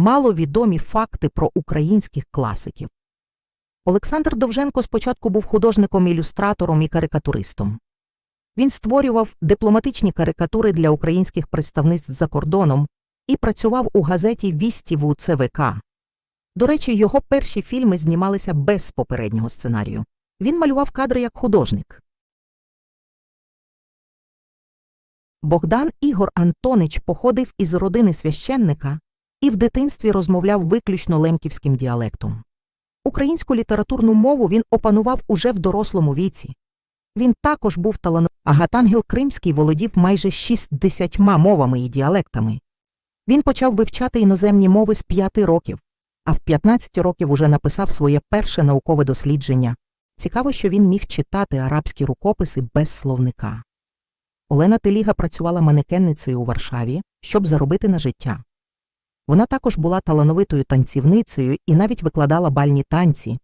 маловідомі факти про українських класиків. Олександр Довженко спочатку був художником-ілюстратором і карикатуристом. Він створював дипломатичні карикатури для українських представництв за кордоном і працював у газеті Вісті в УЦВК. До речі, його перші фільми знімалися без попереднього сценарію. Він малював кадри як художник. Богдан Ігор Антонич походив із родини священника і в дитинстві розмовляв виключно лемківським діалектом. Українську літературну мову він опанував уже в дорослому віці. Він також був талановитий. Агатангел Кримський володів майже 60 мовами і діалектами. Він почав вивчати іноземні мови з 5 років, а в 15 років уже написав своє перше наукове дослідження. Цікаво, що він міг читати арабські рукописи без словника. Олена Теліга працювала манекенницею у Варшаві, щоб заробити на життя. Вона також була талановитою танцівницею і навіть викладала бальні танці,